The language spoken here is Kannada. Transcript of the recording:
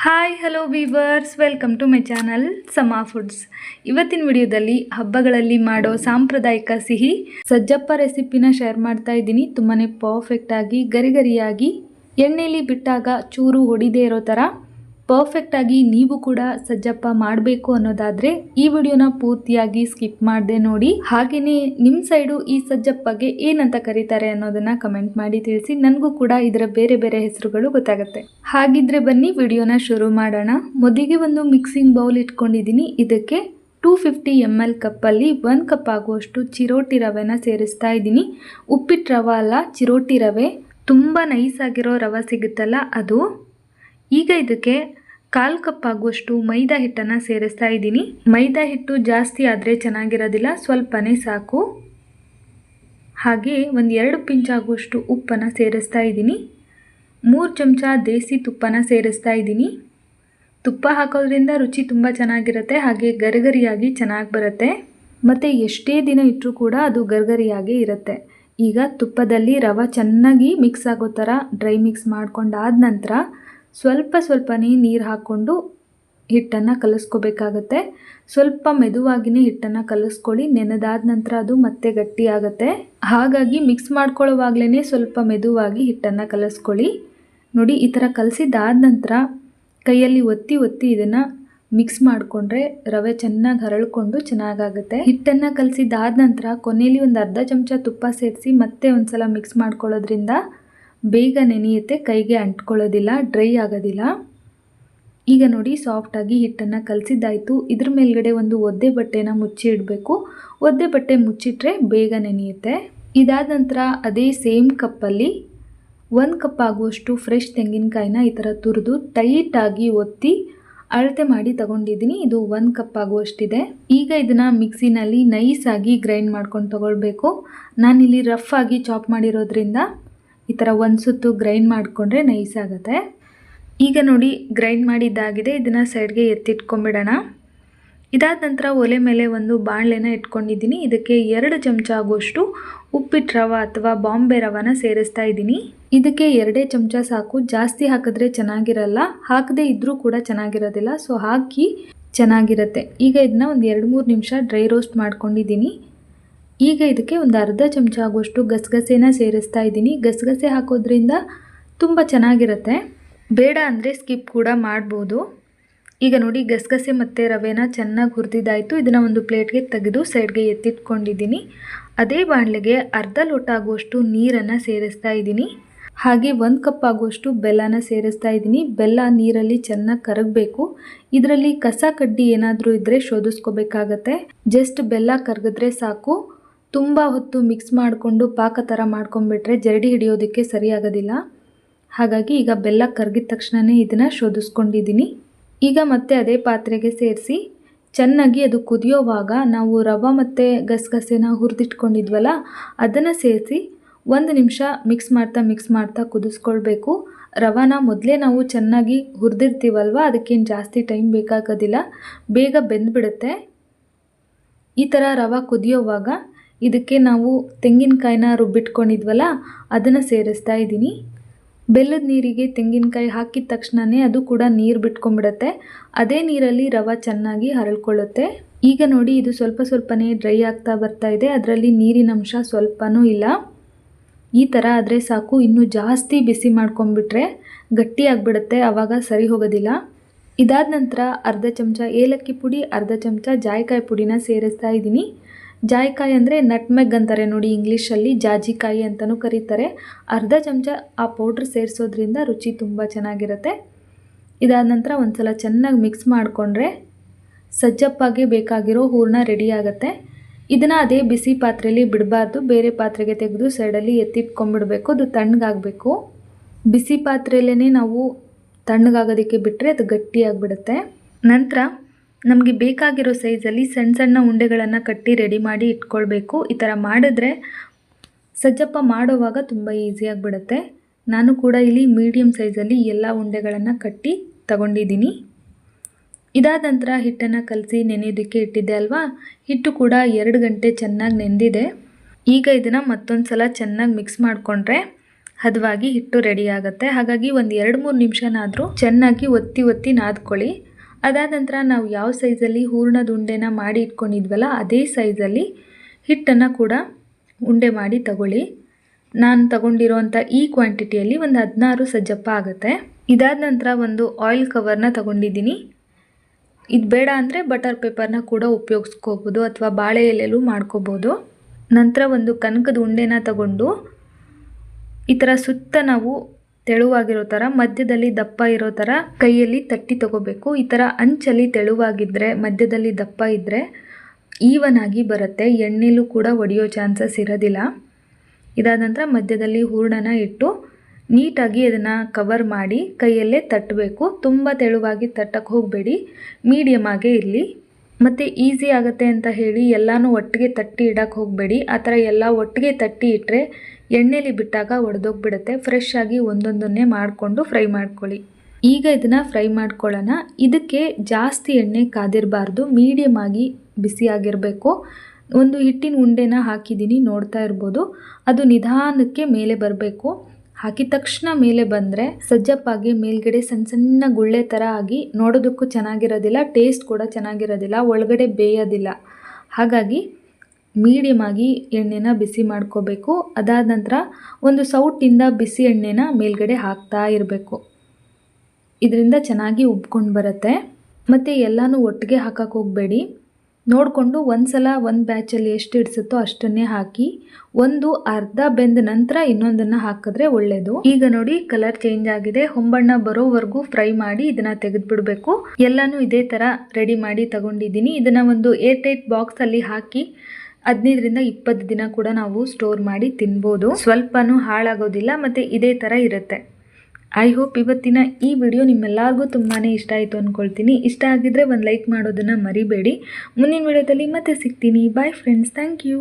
Hi hello viewers welcome to my channel Sama foods ಇವತ್ತಿನ ವಿಡಿಯೋದಲ್ಲಿ ಹಬ್ಬಗಳಲ್ಲಿ ಮಾಡೋ ಸಾಂಪ್ರದಾಯಿಕ ಸಿಹಿ ಸಜ್ಜಪ್ಪ ರೆಸಿಪಿನ ಶೇರ್ ಮಾಡ್ತಾ ಇದ್ದೀನಿ. ತುಂಬಾ ಪರ್ಫೆಕ್ಟಾಗಿ ಗರಿಗರಿಯಾಗಿ ಎಣ್ಣೆಯಲ್ಲಿ ಬಿಟ್ಟಾಗ ಚೂರು ಹೊಡಿದೇ ಇರೋ ಥರ ಪರ್ಫೆಕ್ಟಾಗಿ ನೀವು ಕೂಡ ಸಜ್ಜಪ್ಪ ಮಾಡಬೇಕು ಅನ್ನೋದಾದರೆ ಈ ವಿಡಿಯೋನ ಪೂರ್ತಿಯಾಗಿ ಸ್ಕಿಪ್ ಮಾಡದೆ ನೋಡಿ. ಹಾಗೆಯೇ ನಿಮ್ಮ ಸೈಡು ಈ ಸಜ್ಜಪ್ಪಗೆ ಏನಂತ ಕರೀತಾರೆ ಅನ್ನೋದನ್ನ ಕಮೆಂಟ್ ಮಾಡಿ ತಿಳಿಸಿ. ನನಗೂ ಕೂಡ ಇದರ ಬೇರೆ ಬೇರೆ ಹೆಸರುಗಳು ಗೊತ್ತಾಗುತ್ತೆ. ಹಾಗಿದ್ರೆ ಬನ್ನಿ ವಿಡಿಯೋನ ಶುರು ಮಾಡೋಣ. ಮೊದಲಿಗೆ ಒಂದು ಮಿಕ್ಸಿಂಗ್ ಬೌಲ್ ಇಟ್ಕೊಂಡಿದ್ದೀನಿ. ಇದಕ್ಕೆ ಟೂ ಫಿಫ್ಟಿ ಎಂ ಎಲ್ ಕಪ್ಪಲ್ಲಿ ಒಂದು ಕಪ್ ಆಗುವಷ್ಟು ಚಿರೋಟಿ ರವೆನ ಸೇರಿಸ್ತಾ ಇದ್ದೀನಿ. ಉಪ್ಪಿಟ್ಟು ರವೆ ಅಲ್ಲ, ಚಿರೋಟಿ ರವೆ. ತುಂಬ ನೈಸ್ ಆಗಿರೋ ರವೆ ಸಿಗುತ್ತಲ್ಲ ಅದು. ಈಗ ಇದಕ್ಕೆ ಕಾಲು ಕಪ್ ಆಗುವಷ್ಟು ಮೈದಾ ಹಿಟ್ಟನ್ನು ಸೇರಿಸ್ತಾ ಇದ್ದೀನಿ. ಮೈದಾ ಹಿಟ್ಟು ಜಾಸ್ತಿ ಆದರೆ ಚೆನ್ನಾಗಿರೋದಿಲ್ಲ, ಸ್ವಲ್ಪನೇ ಸಾಕು. ಹಾಗೆ ಒಂದು ಎರಡು ಪಿಂಚ್ ಆಗುವಷ್ಟು ಉಪ್ಪನ್ನು ಸೇರಿಸ್ತಾ ಇದ್ದೀನಿ. ಮೂರು ಚಮಚ ದೇಸಿ ತುಪ್ಪನ ಸೇರಿಸ್ತಾ ಇದ್ದೀನಿ. ತುಪ್ಪ ಹಾಕೋದ್ರಿಂದ ರುಚಿ ತುಂಬ ಚೆನ್ನಾಗಿರುತ್ತೆ, ಹಾಗೆ ಗರಿಗರಿಯಾಗಿ ಚೆನ್ನಾಗಿ ಬರುತ್ತೆ. ಮತ್ತು ಎಷ್ಟೇ ದಿನ ಇಟ್ಟರೂ ಕೂಡ ಅದು ಗರ್ಗರಿಯಾಗೇ ಇರುತ್ತೆ. ಈಗ ತುಪ್ಪದಲ್ಲಿ ರವೆ ಚೆನ್ನಾಗಿ ಮಿಕ್ಸ್ ಆಗೋ ಥರ ಡ್ರೈ ಮಿಕ್ಸ್ ಮಾಡ್ಕೊಂಡಾದ ನಂತರ ಸ್ವಲ್ಪ ಸ್ವಲ್ಪನೇ ನೀರು ಹಾಕ್ಕೊಂಡು ಹಿಟ್ಟನ್ನು ಕಲಿಸ್ಕೋಬೇಕಾಗತ್ತೆ. ಸ್ವಲ್ಪ ಮೆದುವಾಗಿನೇ ಹಿಟ್ಟನ್ನು ಕಲಸ್ಕೊಳ್ಳಿ. ನೆನೆದಾದ ನಂತರ ಅದು ಮತ್ತೆ ಗಟ್ಟಿಯಾಗತ್ತೆ. ಹಾಗಾಗಿ ಮಿಕ್ಸ್ ಮಾಡ್ಕೊಳ್ಳೋವಾಗಲೇ ಸ್ವಲ್ಪ ಮೆದುವಾಗಿ ಹಿಟ್ಟನ್ನು ಕಲಸ್ಕೊಳ್ಳಿ. ನೋಡಿ, ಈ ಥರ ಕಲಸಿದಾದ ನಂತರ ಕೈಯಲ್ಲಿ ಒತ್ತಿ ಒತ್ತಿ ಇದನ್ನು ಮಿಕ್ಸ್ ಮಾಡಿಕೊಂಡ್ರೆ ರವೆ ಚೆನ್ನಾಗಿ ಹರಳ್ಕೊಂಡು ಚೆನ್ನಾಗಾಗುತ್ತೆ. ಹಿಟ್ಟನ್ನು ಕಲಸಿದಾದ ನಂತರ ಕೊನೆಯಲ್ಲಿ ಒಂದು ಅರ್ಧ ಚಮಚ ತುಪ್ಪ ಸೇರಿಸಿ ಮತ್ತೆ ಒಂದು ಸಲ ಮಿಕ್ಸ್ ಮಾಡ್ಕೊಳ್ಳೋದ್ರಿಂದ ಬೇಗ ನೆನೆಯುತ್ತೆ, ಕೈಗೆ ಅಂಟ್ಕೊಳ್ಳೋದಿಲ್ಲ, ಡ್ರೈ ಆಗೋದಿಲ್ಲ. ಈಗ ನೋಡಿ ಸಾಫ್ಟಾಗಿ ಹಿಟ್ಟನ್ನು ಕಲಸಿದ್ದಾಯಿತು. ಇದ್ರ ಮೇಲ್ಗಡೆ ಒಂದು ಒದ್ದೆ ಬಟ್ಟೆನ ಮುಚ್ಚಿ ಇಡಬೇಕು. ಒದ್ದೆ ಬಟ್ಟೆ ಮುಚ್ಚಿಟ್ರೆ ಬೇಗ ನೆನೆಯುತ್ತೆ. ಇದಾದ ನಂತರ ಅದೇ ಸೇಮ್ ಕಪ್ಪಲ್ಲಿ ಒಂದು ಕಪ್ ಆಗುವಷ್ಟು ಫ್ರೆಶ್ ತೆಂಗಿನಕಾಯಿನ ಈ ಥರ ತುರಿದು ಟೈಟಾಗಿ ಒತ್ತಿ ಅಳತೆ ಮಾಡಿ ತಗೊಂಡಿದ್ದೀನಿ. ಇದು ಒಂದು ಕಪ್ ಆಗುವಷ್ಟಿದೆ. ಈಗ ಇದನ್ನು ಮಿಕ್ಸಿನಲ್ಲಿ ನೈಸಾಗಿ ಗ್ರೈಂಡ್ ಮಾಡ್ಕೊಂಡು ತಗೊಳ್ಬೇಕು. ನಾನಿಲ್ಲಿ ರಫ್ ಆಗಿ ಚಾಪ್ ಮಾಡಿರೋದ್ರಿಂದ ಈ ಥರ ಒಂದು ಸುತ್ತು ಗ್ರೈಂಡ್ ಮಾಡಿಕೊಂಡ್ರೆ ನೈಸ್ ಆಗುತ್ತೆ. ಈಗ ನೋಡಿ ಗ್ರೈಂಡ್ ಮಾಡಿದ್ದಾಗಿದೆ, ಇದನ್ನು ಸೈಡ್ಗೆ ಎತ್ತಿಟ್ಕೊಂಬಿಡೋಣ ಇದಾದ ನಂತರ ಒಲೆ ಮೇಲೆ ಒಂದು ಬಾಣಲೆನ ಇಟ್ಕೊಂಡಿದ್ದೀನಿ. ಇದಕ್ಕೆ ಎರಡು ಚಮಚ ಆಗುವಷ್ಟು ಉಪ್ಪಿಟ್ಟು ರವೆ ಅಥವಾ ಬಾಂಬೆ ರವನ ಸೇರಿಸ್ತಾ ಇದ್ದೀನಿ. ಇದಕ್ಕೆ ಎರಡೇ ಚಮಚ ಸಾಕು. ಜಾಸ್ತಿ ಹಾಕಿದ್ರೆ ಚೆನ್ನಾಗಿರಲ್ಲ. ಹಾಕದೇ ಇದ್ದರೂ ಕೂಡ ಚೆನ್ನಾಗಿರೋದಿಲ್ಲ. ಸೊ ಹಾಕಿ ಚೆನ್ನಾಗಿರುತ್ತೆ. ಈಗ ಇದನ್ನ ಒಂದು ಎರಡು ಮೂರು ನಿಮಿಷ ಡ್ರೈ ರೋಸ್ಟ್ ಮಾಡ್ಕೊಂಡಿದ್ದೀನಿ. ಈಗ ಇದಕ್ಕೆ ಒಂದು ಅರ್ಧ ಚಮಚ ಆಗುವಷ್ಟು ಗಸಗಸೆನ ಸೇರಿಸ್ತಾ ಇದ್ದೀನಿ. ಗಸಗಸೆ ಹಾಕೋದ್ರಿಂದ ತುಂಬ ಚೆನ್ನಾಗಿರುತ್ತೆ. ಬೇಡ ಅಂದರೆ ಸ್ಕಿಪ್ ಕೂಡ ಮಾಡ್ಬೋದು. ಈಗ ನೋಡಿ ಗಸಗಸೆ ಮತ್ತು ರವೆನ ಚೆನ್ನಾಗಿ ಹುರಿದಿದ್ದಾಯಿತು. ಇದನ್ನು ಒಂದು ಪ್ಲೇಟ್ಗೆ ತೆಗೆದು ಸೈಡ್ಗೆ ಎತ್ತಿಟ್ಕೊಂಡಿದ್ದೀನಿ. ಅದೇ ಬಾಣಲೆಗೆ ಅರ್ಧ ಲೋಟ ಆಗುವಷ್ಟು ನೀರನ್ನು ಸೇರಿಸ್ತಾ ಇದ್ದೀನಿ. ಹಾಗೆ ಒಂದು ಕಪ್ ಆಗುವಷ್ಟು ಬೆಲ್ಲನ ಸೇರಿಸ್ತಾ ಇದ್ದೀನಿ. ಬೆಲ್ಲ ನೀರಲ್ಲಿ ಚೆನ್ನಾಗಿ ಕರಗಬೇಕು. ಇದರಲ್ಲಿ ಕಸ ಕಡ್ಡಿ ಏನಾದರೂ ಇದ್ದರೆ ಶೋಧಿಸ್ಕೋಬೇಕಾಗತ್ತೆ. ಜಸ್ಟ್ ಬೆಲ್ಲ ಕರಗಿದ್ರೆ ಸಾಕು. ತುಂಬ ಹೊತ್ತು ಮಿಕ್ಸ್ ಮಾಡಿಕೊಂಡು ಪಾಕ ಥರ ಮಾಡ್ಕೊಂಬಿಟ್ರೆ ಜರಡಿ ಹಿಡಿಯೋದಕ್ಕೆ ಸರಿಯಾಗೋದಿಲ್ಲ. ಹಾಗಾಗಿ ಈಗ ಬೆಲ್ಲ ಕರಗಿದ ತಕ್ಷಣವೇ ಇದನ್ನು ಶೋಧಿಸ್ಕೊಂಡಿದ್ದೀನಿ. ಈಗ ಮತ್ತೆ ಅದೇ ಪಾತ್ರೆಗೆ ಸೇರಿಸಿ ಚೆನ್ನಾಗಿ ಅದು ಕುದಿಯೋವಾಗ ನಾವು ರವೆ ಮತ್ತು ಗಸಗಸೆನ ಹುರಿದಿಟ್ಕೊಂಡಿದ್ವಲ್ಲ, ಅದನ್ನು ಸೇರಿಸಿ ಒಂದು ನಿಮಿಷ ಮಿಕ್ಸ್ ಮಾಡ್ತಾ ಮಿಕ್ಸ್ ಮಾಡ್ತಾ ಕುದಿಸ್ಕೊಳ್ಬೇಕು. ರವಾನ ಮೊದಲೇ ನಾವು ಚೆನ್ನಾಗಿ ಹುರಿದಿರ್ತೀವಲ್ವ, ಅದಕ್ಕೇನು ಜಾಸ್ತಿ ಟೈಮ್ ಬೇಕಾಗೋದಿಲ್ಲ. ಬೇಗ ಬೆಂದ್ಬಿಡುತ್ತೆ. ಈ ಥರ ರವೆ ಕುದಿಯೋವಾಗ ಇದಕ್ಕೆ ನಾವು ತೆಂಗಿನಕಾಯಿನ ರುಬ್ಬಿಟ್ಕೊಂಡಿದ್ವಲ್ಲ, ಅದನ್ನು ಸೇರಿಸ್ತಾ ಇದ್ದೀನಿ. ಬೆಲ್ಲದ ನೀರಿಗೆ ತೆಂಗಿನಕಾಯಿ ಹಾಕಿದ ತಕ್ಷಣವೇ ಅದು ಕೂಡ ನೀರು ಬಿಟ್ಕೊಂಡ್ಬಿಡುತ್ತೆ. ಅದೇ ನೀರಲ್ಲಿ ರವೆ ಚೆನ್ನಾಗಿ ಹರಳ್ಕೊಳ್ಳುತ್ತೆ. ಈಗ ನೋಡಿ, ಇದು ಸ್ವಲ್ಪ ಸ್ವಲ್ಪನೇ ಡ್ರೈ ಆಗ್ತಾ ಬರ್ತಾ ಇದೆ. ಅದರಲ್ಲಿ ನೀರಿನ ಅಂಶ ಸ್ವಲ್ಪನೂ ಇಲ್ಲ. ಈ ಥರ ಆದರೆ ಸಾಕು, ಇನ್ನೂ ಜಾಸ್ತಿ ಬಿಸಿ ಮಾಡ್ಕೊಂಡ್ಬಿಟ್ರೆ ಗಟ್ಟಿ ಆಗಿಬಿಡುತ್ತೆ ಆವಾಗ ಸರಿ ಹೋಗೋದಿಲ್ಲ. ಇದಾದ ನಂತರ ಅರ್ಧ ಚಮಚ ಏಲಕ್ಕಿ ಪುಡಿ, ಅರ್ಧ ಚಮಚ ಜಾಯಿಕಾಯಿ ಪುಡಿನ ಸೇರಿಸ್ತಾ ಇದ್ದೀನಿ. ಜಾಯಿಕಾಯಿ ಅಂದರೆ ನಟ್ಮೆಗ್ ಅಂತಾರೆ ನೋಡಿ ಇಂಗ್ಲೀಷಲ್ಲಿ, ಜಾಜಿಕಾಯಿ ಅಂತಲೂ ಕರೀತಾರೆ. ಅರ್ಧ ಚಮಚ ಆ ಪೌಡ್ರ್ ಸೇರಿಸೋದ್ರಿಂದ ರುಚಿ ತುಂಬ ಚೆನ್ನಾಗಿರುತ್ತೆ. ಇದಾದ ನಂತರ ಒಂದು ಸಲ ಚೆನ್ನಾಗಿ ಮಿಕ್ಸ್ ಮಾಡಿಕೊಂಡ್ರೆ ಸಜ್ಜಪ್ಪಾಗೆ ಬೇಕಾಗಿರೋ ಹೂರಣ ರೆಡಿ ಆಗುತ್ತೆ. ಇದನ್ನು ಅದೇ ಬಿಸಿ ಪಾತ್ರೆಯಲ್ಲಿ ಬಿಡಬಾರ್ದು, ಬೇರೆ ಪಾತ್ರೆಗೆ ತೆಗೆದು ಸೈಡಲ್ಲಿ ಎತ್ತಿಟ್ಕೊಂಡ್ಬಿಡ್ಬೇಕು ಅದು ತಣ್ಣಗಾಗಬೇಕು. ಬಿಸಿ ಪಾತ್ರೆಯಲ್ಲೇ ನಾವು ತಣ್ಣಗಾಗೋದಕ್ಕೆ ಬಿಟ್ಟರೆ ಅದು ಗಟ್ಟಿಯಾಗಿಬಿಡುತ್ತೆ. ನಂತರ ನಮಗೆ ಬೇಕಾಗಿರೋ ಸೈಜಲ್ಲಿ ಸಣ್ಣ ಸಣ್ಣ ಉಂಡೆಗಳನ್ನು ಕಟ್ಟಿ ರೆಡಿ ಮಾಡಿ ಇಟ್ಕೊಳ್ಬೇಕು. ಈ ಥರ ಮಾಡಿದ್ರೆ ಸಜ್ಜಪ್ಪ ಮಾಡೋವಾಗ ತುಂಬ ಈಸಿಯಾಗಿಬಿಡುತ್ತೆ ನಾನು ಕೂಡ ಇಲ್ಲಿ ಮೀಡಿಯಮ್ ಸೈಜಲ್ಲಿ ಎಲ್ಲ ಉಂಡೆಗಳನ್ನು ಕಟ್ಟಿ ತಗೊಂಡಿದ್ದೀನಿ. ಇದಾದ ನಂತರ ಹಿಟ್ಟನ್ನು ಕಲಸಿ ನೆನೆಯೋದಕ್ಕೆ ಇಟ್ಟಿದ್ದೆ ಅಲ್ವಾ? ಹಿಟ್ಟು ಕೂಡ ಎರಡು ಗಂಟೆ ಚೆನ್ನಾಗಿ ನೆಂದಿದೆ. ಈಗ ಇದನ್ನು ಮತ್ತೊಂದು ಸಲ ಚೆನ್ನಾಗಿ ಮಿಕ್ಸ್ ಮಾಡಿಕೊಂಡ್ರೆ ಹದವಾಗಿ ಹಿಟ್ಟು ರೆಡಿ ಆಗುತ್ತೆ. ಹಾಗಾಗಿ ಒಂದು ಎರಡು ಮೂರು ನಿಮಿಷನಾದರೂ ಚೆನ್ನಾಗಿ ಒತ್ತಿ ಒತ್ತಿ ನಾದ್ಕೊಳ್ಳಿ. ಅದಾದ ನಂತರ ನಾವು ಯಾವ ಸೈಜಲ್ಲಿ ಹೂರ್ಣದ ಉಂಡೆನ ಮಾಡಿ ಇಟ್ಕೊಂಡಿದ್ವಲ್ಲ, ಅದೇ ಸೈಜಲ್ಲಿ ಹಿಟ್ಟನ್ನು ಕೂಡ ಉಂಡೆ ಮಾಡಿ ತಗೊಳ್ಳಿ. ನಾನು ತಗೊಂಡಿರೋಂಥ ಈ ಕ್ವಾಂಟಿಟಿಯಲ್ಲಿ ಒಂದು ಹದಿನಾರು ಸಜ್ಜಪ್ಪ ಆಗುತ್ತೆ. ಇದಾದ ನಂತರ ಒಂದು ಆಯಿಲ್ ಕವರ್ನ ತಗೊಂಡಿದ್ದೀನಿ. ಇದು ಬೇಡ ಅಂದರೆ ಬಟರ್ ಪೇಪರ್ನ ಕೂಡ ಉಪಯೋಗಿಸ್ಕೋಬೋದು ಅಥವಾ ಬಾಳೆ ಎಲೆಲೂ ಮಾಡ್ಕೋಬೋದು. ನಂತರ ಒಂದು ಕನಕದ ಉಂಡೆನ ತಗೊಂಡು ಈ ಥರ ಸುತ್ತ ನಾವು ತೆಳುವಾಗಿರೋ ಥರ ಮಧ್ಯದಲ್ಲಿ ದಪ್ಪ ಇರೋ ಥರ ಕೈಯಲ್ಲಿ ತಟ್ಟಿ ತಗೋಬೇಕು. ಈ ಥರ ಅಂಚಲ್ಲಿ ತೆಳುವಾಗಿದ್ದರೆ ಮಧ್ಯದಲ್ಲಿ ದಪ್ಪ ಇದ್ದರೆ ಈವನ್ ಆಗಿ ಬರುತ್ತೆ. ಎಣ್ಣೆಲೂ ಕೂಡ ಒಡೆಯೋ ಚಾನ್ಸಸ್ ಇರೋದಿಲ್ಲ. ಇದಾದ ನಂತರ ಮಧ್ಯದಲ್ಲಿ ಹೂರ್ಣನ ಇಟ್ಟು ನೀಟಾಗಿ ಅದನ್ನು ಕವರ್ ಮಾಡಿ ಕೈಯಲ್ಲೇ ತಟ್ಟಬೇಕು ತುಂಬ ತೆಳುವಾಗಿ ತಟ್ಟಕ್ಕೆ ಹೋಗಬೇಡಿ. ಮೀಡಿಯಮ್ ಆಗೇ ಇರಲಿ. ಮತ್ತು ಈಸಿ ಆಗುತ್ತೆ ಅಂತ ಹೇಳಿ ಎಲ್ಲನೂ ಒಟ್ಟಿಗೆ ತಟ್ಟಿ ಇಡಕ್ಕೆ ಹೋಗಬೇಡಿ. ಆ ಥರ ಎಲ್ಲ ಒಟ್ಟಿಗೆ ತಟ್ಟಿ ಇಟ್ಟರೆ ಎಣ್ಣೆಲಿ ಬಿಟ್ಟಾಗ ಒಡೆದೋಗ್ಬಿಡುತ್ತೆ. ಫ್ರೆಶ್ ಆಗಿ ಒಂದೊಂದನ್ನೇ ಮಾಡಿಕೊಂಡು ಫ್ರೈ ಮಾಡ್ಕೊಳ್ಳಿ. ಈಗ ಇದನ್ನು ಫ್ರೈ ಮಾಡ್ಕೊಳ್ಳೋಣ. ಇದಕ್ಕೆ ಜಾಸ್ತಿ ಎಣ್ಣೆ ಕಾದಿರಬಾರ್ದು. ಮೀಡಿಯಮ್ ಆಗಿ ಬಿಸಿಯಾಗಿರಬೇಕು ಒಂದು ಹಿಟ್ಟಿನ ಉಂಡೆನ ಹಾಕಿದ್ದೀನಿ, ನೋಡ್ತಾ ಇರ್ಬೋದು. ಅದು ನಿಧಾನಕ್ಕೆ ಮೇಲೆ ಬರಬೇಕು. ಹಾಕಿದ ತಕ್ಷಣ ಮೇಲೆ ಬಂದರೆ ಸಜ್ಜಪ್ಪಾಗಿ ಮೇಲ್ಗಡೆ ಸಣ್ಣ ಸಣ್ಣ ಗುಳ್ಳೆ ಥರ ಆಗಿ ನೋಡೋದಕ್ಕೂ ಚೆನ್ನಾಗಿರೋದಿಲ್ಲ ಟೇಸ್ಟ್ ಕೂಡ ಚೆನ್ನಾಗಿರೋದಿಲ್ಲ, ಒಳಗಡೆ ಬೇಯೋದಿಲ್ಲ. ಹಾಗಾಗಿ ಮೀಡಿಯಮ್ ಆಗಿ ಎಣ್ಣೆನ ಬಿಸಿ ಮಾಡ್ಕೋಬೇಕು. ಅದಾದ ನಂತರ ಒಂದು ಸೌಟಿಂದ ಬಿಸಿ ಎಣ್ಣೆನ ಮೇಲ್ಗಡೆ ಹಾಕ್ತಾ ಇರಬೇಕು. ಇದರಿಂದ ಚೆನ್ನಾಗಿ ಉಬ್ಕೊಂಡು ಬರುತ್ತೆ. ಮತ್ತು ಎಲ್ಲನೂ ಒಟ್ಟಿಗೆ ಹಾಕಕ್ಕೆ ಹೋಗಬೇಡಿ. ನೋಡಿಕೊಂಡು ಒಂದು ಸಲ ಒಂದು ಬ್ಯಾಚಲ್ಲಿ ಎಷ್ಟು ಇಡಿಸುತ್ತೋ ಅಷ್ಟನ್ನೇ ಹಾಕಿ, ಒಂದು ಅರ್ಧ ಬೆಂದ ನಂತರ ಇನ್ನೊಂದನ್ನು ಹಾಕಿದ್ರೆ ಒಳ್ಳೆಯದು ಈಗ ನೋಡಿ ಕಲರ್ ಚೇಂಜ್ ಆಗಿದೆ. ಹೊಂಬಣ್ಣ ಬರೋವರೆಗೂ ಫ್ರೈ ಮಾಡಿ ಇದನ್ನು ತೆಗೆದುಬಿಡಬೇಕು. ಎಲ್ಲಾನು ಇದೇ ಥರ ರೆಡಿ ಮಾಡಿ ತಗೊಂಡಿದ್ದೀನಿ. ಇದನ್ನು ಒಂದು ಏರ್ ಟೈಟ್ ಬಾಕ್ಸಲ್ಲಿ ಹಾಕಿ ಹದಿನೈದರಿಂದ ಇಪ್ಪತ್ತು ದಿನ ಕೂಡ ನಾವು ಸ್ಟೋರ್ ಮಾಡಿ ತಿನ್ಬೋದು. ಸ್ವಲ್ಪನೂ ಹಾಳಾಗೋದಿಲ್ಲ, ಮತ್ತು ಇದೇ ಥರ ಇರುತ್ತೆ. ಐ ಹೋಪ್ ಇವತ್ತಿನ ಈ ವಿಡಿಯೋ ನಿಮ್ಮೆಲ್ಲರಿಗೂ ತುಂಬಾ ಇಷ್ಟ ಆಯಿತು ಅಂದ್ಕೊಳ್ತೀನಿ ಇಷ್ಟ ಆಗಿದ್ರೆ ಒಂದು ಲೈಕ್ ಮಾಡೋದನ್ನು ಮರಿಬೇಡಿ. ಮುಂದಿನ ವಿಡಿಯೋದಲ್ಲಿ ಮತ್ತೆ ಸಿಗ್ತೀನಿ. Bye friends thank you